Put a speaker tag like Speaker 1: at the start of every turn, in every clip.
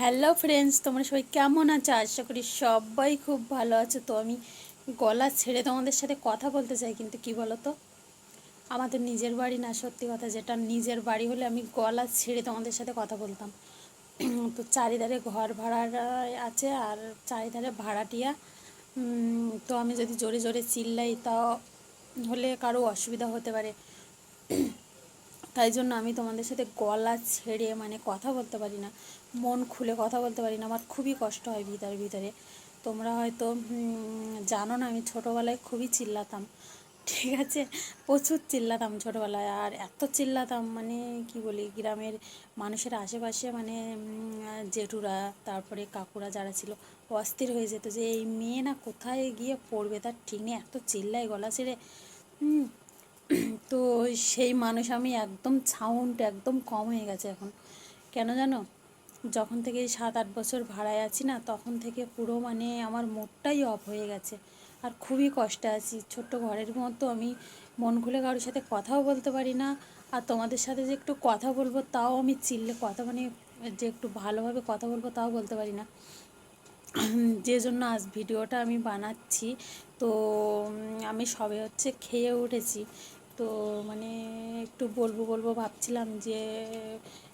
Speaker 1: Hello friends তোমরা সবাই কেমন আছো? আশা করি সবাই খুব ভালো আছো। তো আমি গলা ছেড়ে তোমাদের সাথে কথা বলতে চাই, কিন্তু কি বলো তো আমাদের নিজের বাড়ি না, সত্যি কথা যেটা নিজের বাড়ি হলে আমি গলা ছেড়ে তোমাদের সাথে কথা বলতাম। তো চারিধারে ঘর ভাড়া আছে আর চারিধারে ভাড়াটিয়া। তো আমি যদি জোরে জোরে চিল্লাই তা হলে কারও অসুবিধা হতে পারে। তাই জন্য আমি তোমাদের সাথে গলা ছেড়ে মানে কথা বলতে পারি না, মন খুলে কথা বলতে পারি না, আমার খুবই কষ্ট হয় ভিতরে ভিতরে। তোমরা হয়তো জানো না আমি ছোটোবেলায় খুবই চিল্লাতাম, ঠিক আছে? প্রচুর চিল্লাতাম ছোটোবেলায়, আর এত চিল্লাতাম মানে কি বলি, গ্রামের মানুষের আশেপাশে মানে জেঠুরা, তারপরে কাকুরা যারা ছিল অস্থির হয়ে যেত যে এই মেয়ে না কোথায় গিয়ে পড়বে, তার ঠিক নেই এত চিল্লায় গলা ছেড়ে হুম সেই মানুষ আমি একদম সাউন্ড একদম কম হয়ে গেছে এখন। কেন জানো? যখন থেকে সাত আট বছর ভাড়ায় আছি না, তখন থেকে পুরো মানে আমার মুডটাই অফ হয়ে গেছে। আর খুবই কষ্টে আছি। ছোট্ট ঘরের মতো আমি মন খুলে কারোর সাথে কথাও বলতে পারি না। আর তোমাদের সাথে যে একটু কথা বলব, তাও আমি চিল্লে কথা মানে যে একটু ভালোভাবে কথা বলব, তাও বলতে পারি না। যে জন্য আজ ভিডিওটা আমি বানাচ্ছি, তো আমি সবে হচ্ছে খেয়ে উঠেছি। তো মানে একটু বলব বলব ভাবছিলাম যে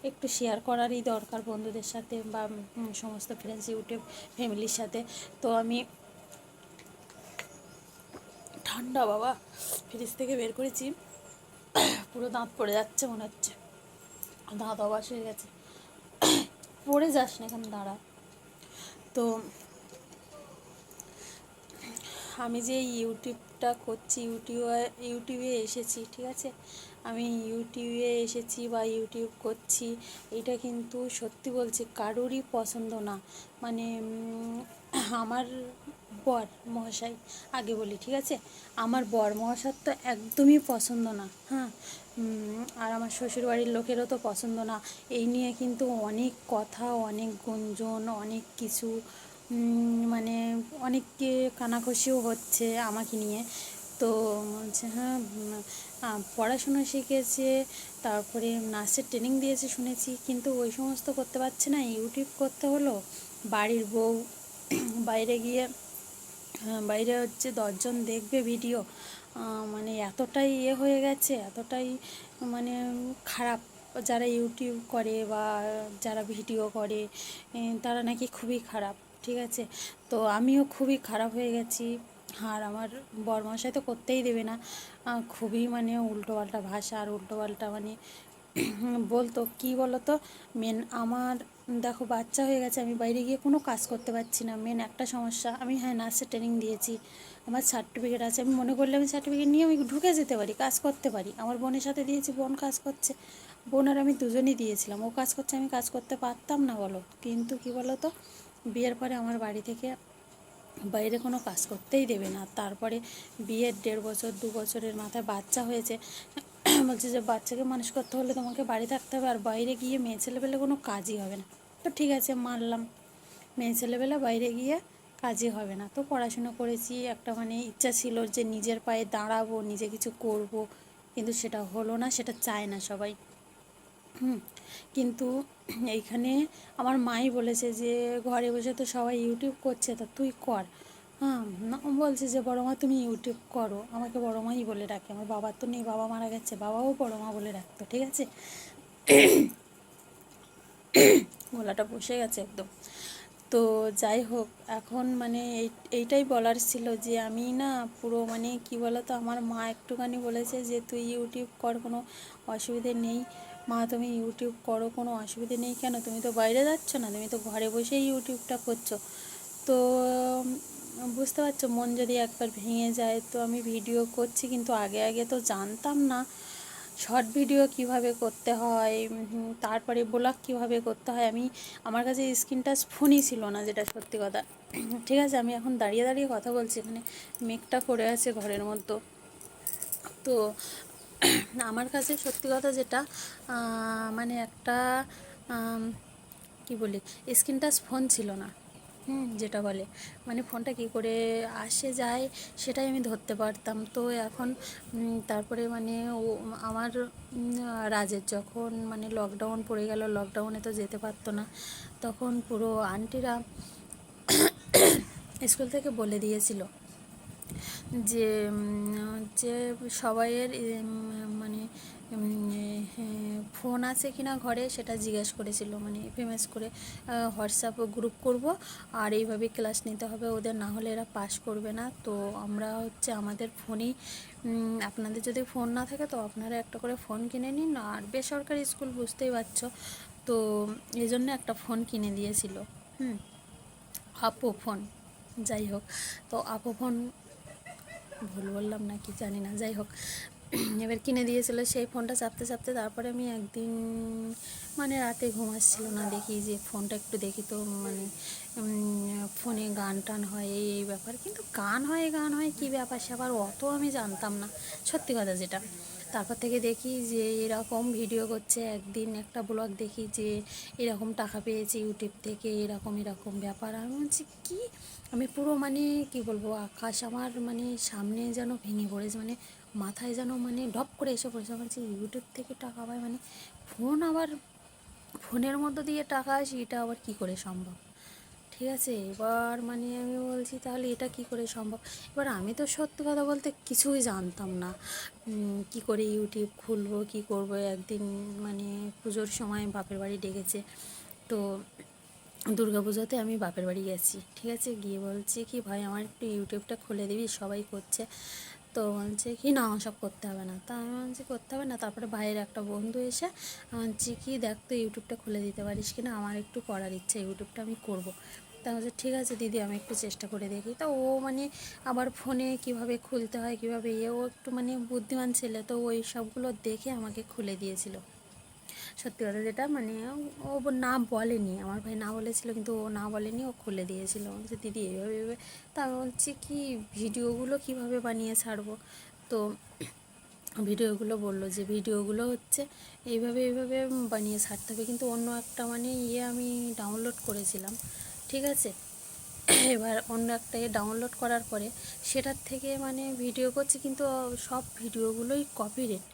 Speaker 1: একটু শেয়ার করারই দরকার বন্ধুদের সাথে বা সমস্ত ফ্রেন্ডস ইউটিউব ফ্যামিলির সাথে। তো আমি ঠান্ডা বাবা ফ্রিজ থেকে বের করেছি। পুরো দাঁত পড়ে যাচ্ছে মনে হচ্ছে। দাঁত অবাস হয়ে গেছে। পড়ে যাস না এখানে দাঁড়া। তো আমি যে ইউটিউবটা করছি, ইউটিউবে ইউটিউবে এসেছি, ঠিক আছে? আমি ইউটিউবে এসেছি বা ইউটিউব করছি, এটা কিন্তু সত্যি বলছি কারোরই পছন্দ না। মানে আমার বর মহাশয়, আগে বলি, ঠিক আছে? আমার বর মহাশয় তো একদমই পছন্দ না হ্যাঁ? আর আমার শ্বশুরবাড়ির লোকেরও তো পছন্দ না। এই নিয়ে কিন্তু অনেক কথা, অনেক গুঞ্জন, অনেক কিছু মানে অনেককে কানাকষিও হচ্ছে আমাকে নিয়ে। তো বলছে হ্যাঁ পড়াশুনো শিখেছে, তারপরে নাচের ট্রেনিং দিয়েছে শুনেছি, কিন্তু ওই সমস্ত করতে পারছে না। ইউটিউব করতে হলো, বাড়ির বউ, বাইরে গিয়ে বাইরে হচ্ছে দশজন দেখবে ভিডিও মানে এতটাই ইয়ে হয়ে গেছে, এতটাই মানে খারাপ। যারা ইউটিউব করে বা যারা ভিডিও করে তারা নাকি খুবই খারাপ। ঠিক আছে? তো আমিও খুবই খারাপ হয়ে গেছি। আর আমার বরমশাই তো করতেই দেবে না। খুবই মানে উল্টোপাল্টা ভাষা আর উল্টোপাল্টা মানে বলতো, কি বলতো? মেন আমার, দেখো বাচ্চা হয়ে গেছে, আমি বাইরে গিয়ে কোনো কাজ করতে পারছি না। মেন একটা সমস্যা, আমি হ্যাঁ নার্সের ট্রেনিং দিয়েছি। আমার সার্টিফিকেট আছে, আমি মনে করলে আমি সার্টিফিকেট নিয়ে আমি ঢুকে যেতে পারি, কাজ করতে পারি। আমার বোনের সাথে দিয়েছি, বোন কাজ করছে। বোন আর আমি দুজনেই দিয়েছিলাম। ও কাজ করছে, আমি কাজ করতে পারতাম না বলো। কিন্তু কি বলো তো বিয়ের পরে আমার বাড়ি থেকে বাইরে কোনো কাজ করতেই দেবে না। তারপরে বিয়ের দেড় বছর, দু বছরের মাথায় বাচ্চা হয়েছে। বলছে যে বাচ্চাকে মানুষ করতে হলে তোমাকে বাড়ি থাকতে হবে আর বাইরে গিয়ে মেয়ে ছেলেবেলে কোনো কাজই হবে না। তো ঠিক আছে, মানলাম। মেয়ে ছেলেবেলা বাইরে গিয়ে কাজই হবে না। তো পড়াশুনো করেছি, একটা মানে ইচ্ছা ছিল যে নিজের পায়ে দাঁড়াবো, নিজে কিছু করব। কিন্তু সেটা হলো না, সেটা চায় না সবাই। কিন্তু এইখানে আমার মাই বলেছে যে, ঘরে বসে তো সবাই ইউটিউব করছে, তা তুই কর। হ্যাঁ বলছে যে, বড় মা, তুমি ইউটিউব করো। আমাকে বড় মাই বলে ডাকে। আমার বাবা তো নেই, বাবা মারা গেছে, বাবাও বড় মা বলে ডাকতো, ঠিক আছে? গলাটা বসে গেছে একদম। তো যাই হোক, এখন মানে এই, এইটাই বলার ছিল যে, আমি না পুরো মানে কি বলতো, আমার মা একটুখানি বলেছে যে, তুই ইউটিউব কর, কোনো অসুবিধে নেই। মা তুমি ইউটিউব করো, কোনো অসুবিধে নেই কেন? তুমি তো বাইরে যাচ্ছ না, তুমি তো ঘরে বসেই ইউটিউবটা করছ। তো বুঝতে পারছ, মন যদি একবার ভেঙে যায়, তো আমি ভিডিও করছি, কিন্তু আগে আগে তো জানতাম না শর্ট ভিডিও কীভাবে করতে হয় তারপরে ব্লগ কীভাবে করতে হয়। আমি, আমার কাছে স্ক্রিন টাচ ফোনই ছিল না, যেটা সত্যি কথা। ঠিক আছে, আমি এখন দাঁড়িয়ে দাঁড়িয়ে কথা বলছি এখানে মেঘটা করে আছে ঘরের মধ্যে। তো আমার কাছে সত্যি কথা যেটা মানে একটা কি বলি স্ক্রিন টাচ ফোন ছিল না, হুম, যেটা বলে। মানে ফোনটা কী করে আসে, যায়, সেটাই আমি ধরতে পারতাম। তো এখন তারপরে মানে ও, আমার রাজের যখন মানে লকডাউন পড়ে গেল লকডাউনে তো যেতে পারতো না, তখন পুরো আন্টিরা স্কুল থেকে বলে দিয়েছিল যে যে সবাইয়ের মানে ফোন আছে কি না ঘরে সেটা জিজ্ঞেস করেছিল। মানে ফেমাস করে হোয়াটসঅ্যাপ গ্রুপ করব আর এইভাবে ক্লাস নিতে হবে। ওদের না হলে এরা পাস করবে না। তো আমরা হচ্ছে আমাদের ফোনেই আপনাদের যদি ফোন না থাকে তো আপনারা একটা করে ফোন কিনে নিন। আর বেসরকারি স্কুল বুঝতেই পারছ, তো এই জন্য একটা ফোন কিনে দিয়েছিল। হুম আপো ফোন যাই হোক। তো আপো ফোন ভুল বললাম নাকি জানি না যাই হোক। এবার কিনে দিয়েছিল সেই ফোনটা চাপতে চাপতে তারপরে আমি একদিন মানে রাতে ঘুম আসছিল না দেখি যে ফোনটা একটু দেখি তো মানে ফোনে গান টান হয়, এই এই ব্যাপার। কিন্তু গান হয় গান হয় কী ব্যাপার স্যাপার অত আমি জানতাম না, সত্যি কথা যেটা। তারপর থেকে দেখি যে এরকম ভিডিও করছে, একদিন একটা ব্লগ দেখি যে এরকম টাকা পেয়েছে ইউটিউব থেকে, এরকম এরকম ব্যাপার। আমি বলছি, কী? আমি পুরো মানে কি বলব, আকাশ আমার মানে সামনে যেন ভেঙে পড়েছে মানে মাথায় যেন মানে ডপ করে এসে পড়েছে। আমার যে ইউটিউব থেকে টাকা পায় মানে ফোন আবার ফোনের মধ্য দিয়ে টাকা আসে, এটা আবার কি করে সম্ভব? ঠিক আছে, এবার মানে আমি বলছি, তাহলে এটা কি করে সম্ভব? এবার আমি তো সত্যি কথা বলতে কিছুই জানতাম না। কি করে ইউটিউব খুলবো, কি করব? একদিন মানে পুজোর সময় বাপের বাড়ি ডেকেছে, তো দুর্গা পুজোতে আমি বাপের বাড়ি গেছি। ঠিক আছে, গিয়ে বলছি কি, ভাই, আমার একটু ইউটিউবটা খুলে দিবি, সবাই করছে। তো বলছে কি, না, সব করতে হবে না। তা আমি বলছি, করতে হবে না। তারপরে ভাইয়ের একটা বন্ধু এসে বলছি কি, দেখ তো ইউটিউবটা খুলে দিতে পারিস কি না আমার একটু করার ইচ্ছা ইউটিউবটা আমি করব। তা বলছে, ঠিক আছে দিদি, আমি একটু চেষ্টা করে দেখি। তা ও মানে আবার ফোনে কীভাবে খুলতে হয়, কীভাবে ইয়ে ও একটু মানে বুদ্ধিমান ছেলে, তো ওই সবগুলো দেখে আমাকে খুলে দিয়েছিল। সত্যি কথা যেটা মানে ও না বলেনি। আমার ভাই না বলেছিল, কিন্তু ও না বলেনি, ও খুলে দিয়েছিল। যে দিদি এইভাবে এইভাবে তা আমি বলছি, কি ভিডিওগুলো কীভাবে বানিয়ে ছাড়বো? তো ভিডিওগুলো বলল যে, ভিডিওগুলো হচ্ছে এইভাবে এইভাবে বানিয়ে ছাড়তে হবে। কিন্তু অন্য একটা মানে ইয়ে আমি ডাউনলোড করেছিলাম, ঠিক আছে? এবার অন্য একটা ইয়ে ডাউনলোড করার পরে, সেটার থেকে মানে ভিডিও করছি, কিন্তু সব ভিডিওগুলোই কপিরেট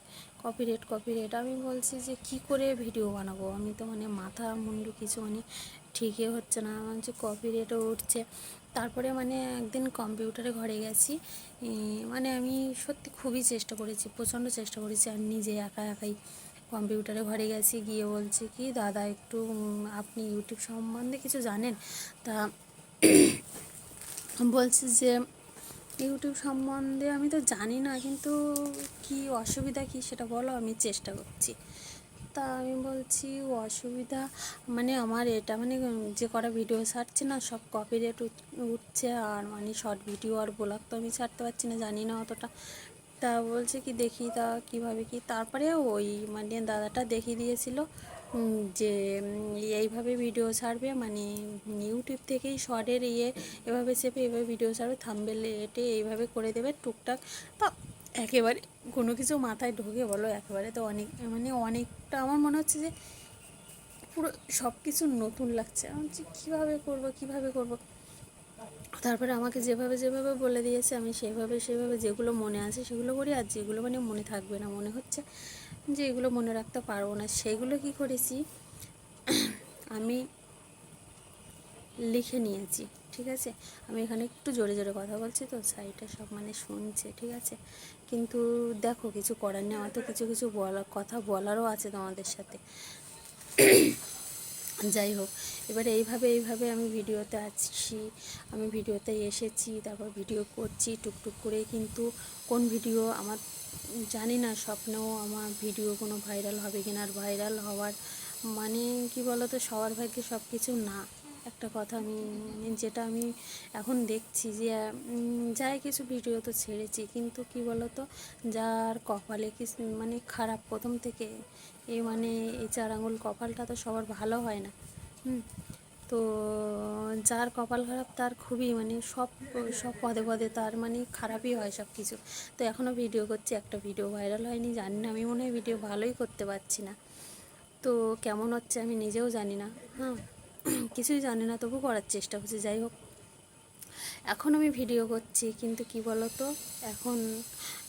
Speaker 1: কপিরেট কপিরেট আমি বলছি যে কি করে ভিডিও বানাবো? আমি তো মানে মাথা মুন্ডু কিছু মানে ঠিকই হচ্ছে না। আমার যে কপিরেটও উঠছে। তারপরে মানে একদিন কম্পিউটারে ঘরে গেছি। মানে আমি সত্যি খুবই চেষ্টা করেছি, প্রচণ্ড চেষ্টা করেছি। আর নিজে একা একাই কম্পিউটারে ঘরে গেছি, গিয়ে বলছি কি, দাদা, একটু আপনি ইউটিউব সম্বন্ধে কিছু জানেন? তা বলছি যে ইউটিউব সম্বন্ধে আমি তো জানি না, কিন্তু কি অসুবিধা কি সেটা বলো, আমি চেষ্টা করছি। তা আমি বলছি অসুবিধা মানে আমার এটা মানে যে কটা ভিডিও ছাড়ছি না, সব কপিরেট উঠছে, আর মানে শর্ট ভিডিও আর ব্লগ তো আমি ছাড়তে পারছি না, জানি না অতটা। তা বলছে কি দেখি তা কীভাবে কি তারপরে ওই মানে দাদাটা দেখিয়ে দিয়েছিল যে এইভাবে ভিডিও ছাড়বে মানে ইউটিউব থেকেই শর্টের ইয়ে এভাবে চেপে এভাবে ভিডিও ছাড়বে থাম্বেল এটে এইভাবে করে দেবে, টুকটাক। তা একেবারে কোনো কিছু মাথায় ঢোকে বলো, একেবারে তো অনেক মানে অনেকটা আমার মনে হচ্ছে যে পুরো সব কিছু নতুন লাগছে। আমি কীভাবে করব কীভাবে করব? তারপরে আমাকে যেভাবে যেভাবে বলে দিয়েছে, আমি সেভাবে সেভাবে যেগুলো মনে আছে সেগুলো করি, আর যেগুলো মানে মনে থাকবে না, মনে হচ্ছে যে এগুলো মনে রাখতে পারব না। সেগুলো কি করেছি, আমি লিখে নিয়েছি, ঠিক আছে? আমি এখানে একটু জোরে জোরে কথা বলছি তো সাইডে সব মানে শুনছে, ঠিক আছে? কিন্তু দেখো, কিছু করার নেই আমার তো কিছু কিছু বলা, কথা বলারও আছে তোমাদের সাথে। যাই হোক, এবারে এইভাবে এইভাবে আমি ভিডিওতে আছি আমি ভিডিওতে এসেছি, তারপর ভিডিও করছি, টুকটুক করে, কিন্তু কোন ভিডিও আমার জানি না, স্বপ্নেও আমার ভিডিও কোনো ভাইরাল হবে কিনা, আর ভাইরাল হওয়ার মানে কি বলতো, সবার ভাগ্যে সব কিছু না। একটা কথা আমি মানে যেটা আমি এখন দেখছি যে যাই কিছু ভিডিও তো ছেড়েছি, কিন্তু কি বলতো, যার কপালে কি মানে খারাপ প্রথম থেকে এই মানে এই চার আঙুল কপালটা তো সবার ভালো হয় না। হুম, তো যার কপাল খারাপ তার খুবই মানে সব সব পদে পদে তার মানে খারাপই হয় সব কিছু তো এখনও ভিডিও করছি, একটা ভিডিও ভাইরাল হয়নি, জানি না, আমি মনে হয় ভিডিও ভালোই করতে পারছি না। তো কেমন হচ্ছে আমি নিজেও জানি না হ্যাঁ কিছুই জানি না, তবু করার চেষ্টা করছি, যাই হোক। এখন আমি ভিডিও করছি, কিন্তু কি বলো তো এখন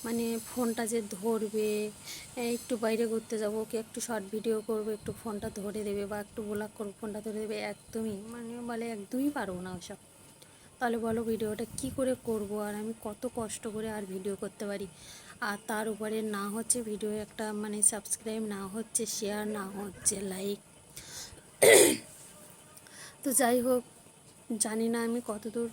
Speaker 1: মানে ফোনটা যে ধরবে একটু বাইরে ঘুরতে যাব কি একটু শর্ট ভিডিও করব, একটু ফোনটা ধরে দেবে বা একটু ব্লগ করব ফোনটা ধরে দেবে, একদমই মানে বলে একদমই পারব না ওসব তাহলে বলো ভিডিওটা কি করে করব? আর আমি কত কষ্ট করে আর ভিডিও করতে পারি? আর তার উপরে না হচ্ছে ভিডিও একটা মানে সাবস্ক্রাইব না হচ্ছে শেয়ার না হচ্ছে লাইক তো যাই হোক জানি না আমি কতদূর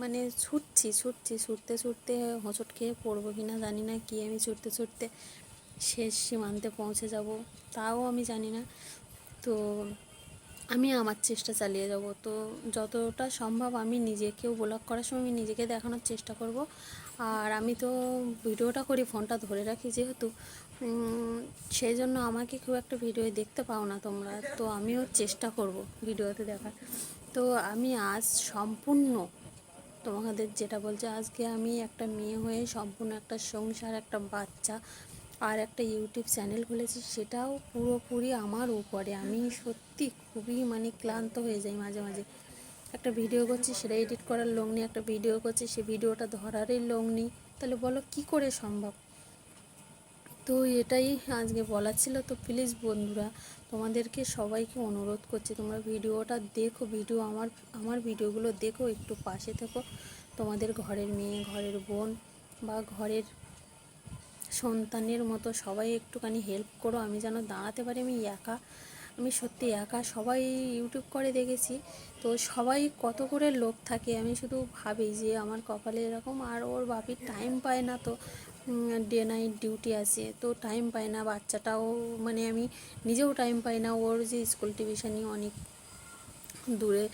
Speaker 1: মানে ছুটছি ছুটছি, ছুটতে ছুটতে হোঁচট খেয়ে পড়ব কি না জানি না কি আমি ছুটতে ছুটতে শেষ সীমান্তে পৌঁছে যাব, তাও আমি জানি না। তো আমি আমার চেষ্টা চালিয়ে যাব, তো যতটা সম্ভব আমি নিজেকেও ব্লগ করার সময় আমি নিজেকে দেখানোর চেষ্টা করব। আর আমি তো ভিডিওটা করি, ফোনটা ধরে রাখি যেহেতু সেই জন্য আমাকে খুব একটা ভিডিও দেখতে পাও না তোমরা, তো আমিও চেষ্টা করব ভিডিওতে দেখার। তো আমি আজ সম্পূর্ণ তোমাদের যেটা বলছে, আজকে আমি একটা মেয়ে হয়ে সম্পূর্ণ একটা সংসার, একটা বাচ্চা আর একটা ইউটিউব চ্যানেল খুলেছি, সেটাও পুরোপুরি আমার উপরে। আমি সত্যি খুবই মানে ক্লান্ত হয়ে যাই মাঝে মাঝে। একটা ভিডিও করছি, সেটা এডিট করার লোক নেই, একটা ভিডিও করছি, সে ভিডিওটা ধরারই লোক নেই। তাহলে বলো, কি করে সম্ভব? তো এটাই আজকে বলার ছিল। তো প্লিজ বন্ধুরা, তোমাদেরকে সবাইকে অনুরোধ করছি, তোমরা ভিডিওটা দেখো, ভিডিও আমার আমার ভিডিওগুলো দেখো, একটু পাশে থেকো। তোমাদের ঘরের মেয়ে, ঘরের বোন বা ঘরের সন্তানের মতো সবাই একটুখানি হেল্প করো। আমি যেন দাঁড়াতে পারি, আমি একা, আমি সত্যি একা। সবাই ইউটিউব করে দেখেছি। তো সবাই কত করে লোক থাকে, আমি শুধু ভাবি যে আমার কপালে এরকম আর ওর বাপির টাইম পায় না। তো ডে নাইট ডিউটি আছে, তো টাইম পায় না বাচ্চাটাও মানে আমি নিজেও টাইম পাই না। ওর যে স্কুল টিউশনি অনেক দূরে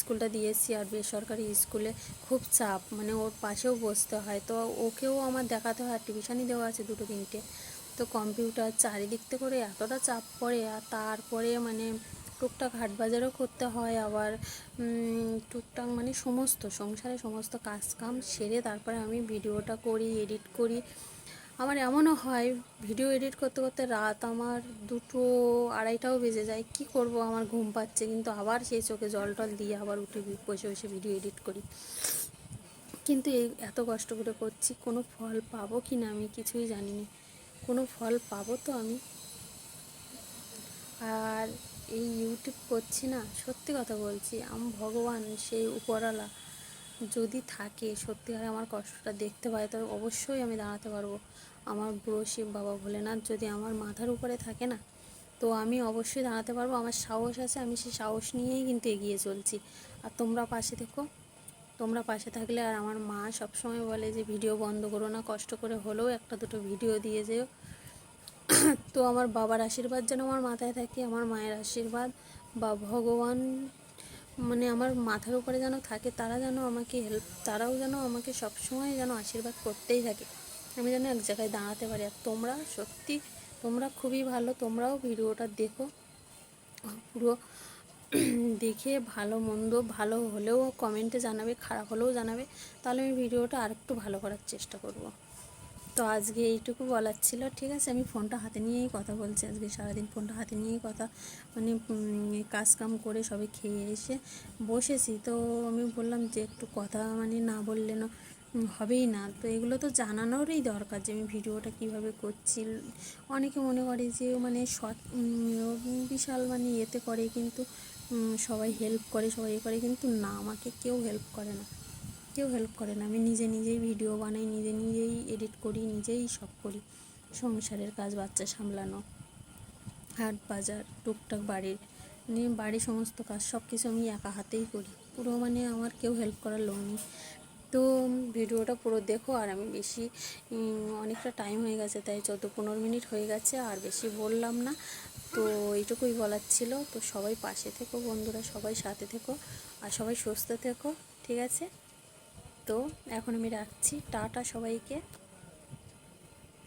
Speaker 1: স্কুলটা দিয়েছি আর বেসরকারি স্কুলে খুব চাপ মানে ওর পাশেও বসতে হয়। তো ওকেও আমার দেখাতে হয়, আর টিউশনই দেওয়া আছে দুটো তিনটে। তো কম্পিউটার চারিদিক থেকে করে এতটা চাপ পড়ে, আর তারপরে মানে টুকটাক হাট বাজারও করতে হয়, আবার টুকটাক মানে সমস্ত, সংসারে সমস্ত কাজ কাম সেরে তারপরে আমি ভিডিওটা করি এডিট করি। আমার এমনও হয়, ভিডিও এডিট করতে করতে রাত আমার দুটো আড়াইটাও বেজে যায়, কি করব? আমার ঘুম পাচ্ছে, কিন্তু আবার সেই চোখে জল টল দিয়ে আবার উঠে বসে বসে ভিডিও এডিট করি। কিন্তু এই এত কষ্ট করে করছি, কোনো ফল পাবো কি না আমি কিছুই জানি না কোনো ফল পাবো তো আমি। আর এই ইউটিউব করছি না? সত্যি কথা বলছি, আমি ভগবান, সেই উপরওয়ালা। যদি থাকে সত্যিকারে আমার কষ্টটা দেখতে পায়, তবে অবশ্যই আমি দাঁড়াতে পারব। আমার বুড়ো শিব বাবা ভোলেনাথ যদি আমার মাথার উপরে থাকে না, তো আমি অবশ্যই দাঁড়াতে পারব। আমার সাহস আছে, আমি সেই সাহস নিয়েই কিন্তু এগিয়ে চলছি। আর তোমরা পাশে থেকো। তোমরা পাশে থাকলে আর আমার মা সবসময় বলে যে, ভিডিও বন্ধ করো না, কষ্ট করে হলেও একটা দুটো ভিডিও দিয়ে যেও। তো আমার বাবার আশীর্বাদ যেন আমার মাথায় থাকে, আমার মায়ের আশীর্বাদ, বা ভগবান মানে আমার মাথার উপরে যেন থাকে, তারা যেন আমাকে হেল্প তারাও যেন আমাকে সবসময় যেন আশীর্বাদ করতেই থাকে। আমি যেন এক জায়গায় দাঁড়াতে পারি। আর তোমরা সত্যি তোমরা খুবই ভালো, তোমরাও ভিডিওটা দেখো। পুরো দেখে ভালো, মন্দ, ভালো হলেও কমেন্টে জানাবে, খারাপ হলেও জানাবে। তাহলে আমি ভিডিওটা আরেকটু ভালো করার চেষ্টা করব। তো আজকে এইটুকু বলার ছিল ঠিক আছে? আমি ফোনটা হাতে নিয়েই কথা বলছি আজকে সারাদিন ফোনটা হাতে নিয়েই কথা মানে উম, কাজ কাম করে সবে খেয়ে এসে বসেছি। তো আমি বললাম যে একটু কথা মানে না বললে না হবেই না। তো এগুলো তো জানানোরই দরকার যে আমি ভিডিওটা কীভাবে করছি। অনেকে মনে করে যে মানে সৎ বিশাল মানে ইয়েতে করে কিন্তু সবাই হেল্প করে সবাই করে কিন্তু না আমাকে কেউ হেল্প করে না। কেউ হেল্প করে না। আমি নিজে নিজেই ভিডিও বানাই, নিজে নিজেই এডিট করি, নিজেই সব করি। সংসারের কাজ, বাচ্চা সামলানো, হাট বাজার, টুকটাক বাড়ির মানে বাড়ির সমস্ত কাজ সব কিছু আমি একা হাতেই করি। পুরো মানে আমার কেউ হেল্প করার লোক নেই। তো ভিডিওটা পুরো দেখো, আর আমি বেশি অনেকটা টাইম হয়ে গেছে, তাই চোদ্দ পনেরো মিনিট হয়ে গেছে, আর বেশি বললাম না। তো এইটুকুই বলার ছিল। তো সবাই পাশে থেকো বন্ধুরা, সবাই সাথে থেকো, আর সবাই সুস্থ থেকো, ঠিক আছে? তো এখন আমি রাখছি। টাটা সবাইকে।